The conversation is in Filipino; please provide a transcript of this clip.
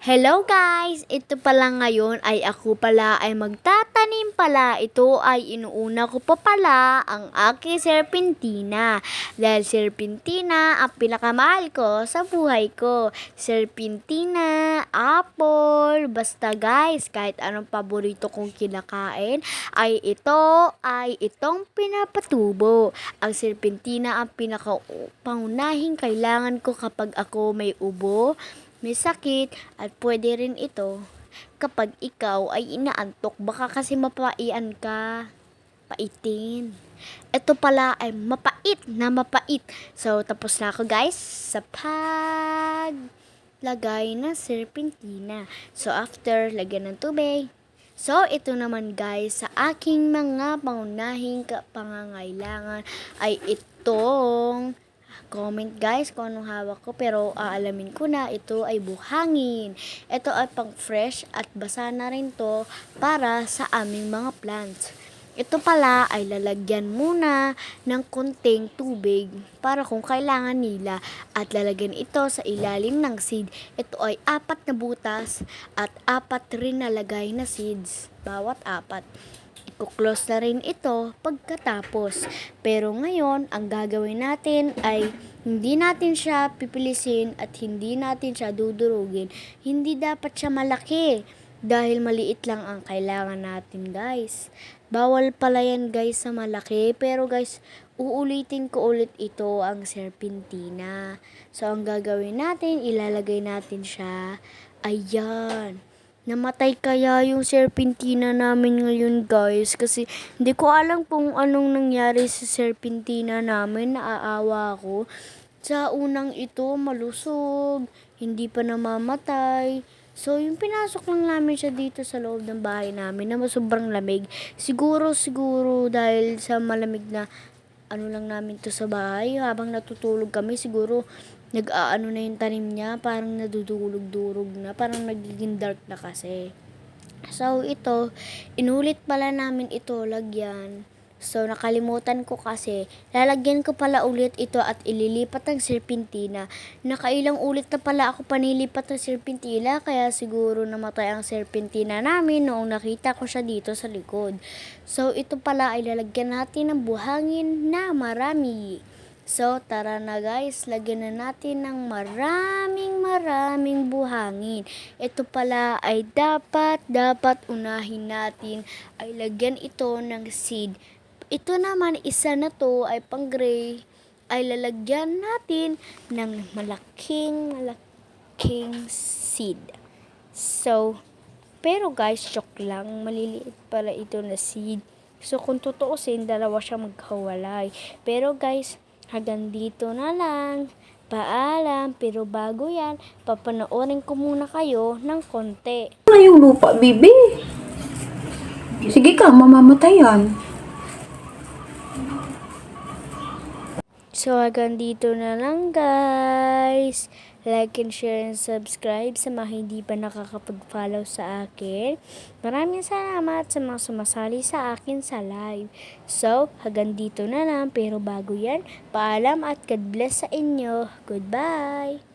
Hello guys! Ito pala ngayon ay ako pala ay magtatanim pala. Ito ay inuuna ko pa pala ang aking serpentina. Dahil serpentina ang pinakamahal ko sa buhay ko. Serpentina, apple, basta guys, kahit anong paborito kong kinakain, ay ito ay itong pinapatubo. Ang serpentina ang pinakapangunahing kailangan ko kapag ako may ubo, may sakit, at pwede rin ito kapag ikaw ay inaantok, baka kasi mapaian ka, paitin. Ito pala ay mapait na mapait. So, tapos na ako guys sa paglagay ng serpentina. So, after, lagyan ng tubig. So, ito naman guys, sa aking mga pangunahing pangangailangan ay itong Comment guys kung anong hawak ko pero aalamin ko na ito ay buhangin. Ito ay pang fresh at basa na rin to para sa aming mga plants. Ito pala ay lalagyan muna ng konting tubig para kung kailangan nila at lalagyan ito sa ilalim ng seed. Ito ay apat na butas at apat rin nalagay na seeds. Bawat apat. Iko-close na rin ito pagkatapos. Pero ngayon, ang gagawin natin ay hindi natin siya pipilisin at hindi natin siya dudurugin. Hindi dapat siya malaki dahil maliit lang ang kailangan natin guys. Bawal pala yan guys sa malaki. Pero guys, uulitin ko ulit ito ang serpentina. So, ang gagawin natin, ilalagay natin siya. Ayan. Namatay kaya yung serpentina namin ngayon guys kasi hindi ko alam kung anong nangyari sa serpentina namin, naaawa ako. Sa unang ito malusog, hindi pa namamatay. So yung pinasok lang namin siya dito sa loob ng bahay namin na sobrang lamig. Siguro siguro dahil sa malamig na ano lang namin to sa bahay habang natutulog kami siguro nag-aano na yung tanim niya parang nadudulog-durog na parang nagiging dark na kasi. So ito inulit pala namin ito lagyan. So nakalimutan ko kasi lalagyan ko pala ulit ito at ililipat ang serpentina. Nakailang ulit na pala ako panilipat ng serpentina kaya siguro namatay ang serpentina namin noong nakita ko siya dito sa likod. So ito pala ay lalagyan natin ng buhangin na marami So, tara na guys, lagyan na natin ng maraming maraming buhangin. Ito pala ay dapat, dapat unahin natin ay lagyan ito ng seed. Ito naman, isa na to ay pang gray, ay lalagyan natin ng malaking, malaking seed. So, pero guys, joke lang, maliliit pala ito na seed. So, kung tutuusin, dalawa siya magkawalay. Pero guys, hanggang dito na lang. Paalam, pero bago yan, papanoorin ko muna kayo ng konti. Ano yung lupa, bibi? Sige ka, mamamatayan. So, hanggang dito na lang guys. Like and share and subscribe sa mga hindi pa nakakapag-follow sa akin. Maraming salamat sa mga sumasali sa akin sa live. So, hanggang dito na lang. Pero bago yan, paalam at God bless sa inyo. Goodbye!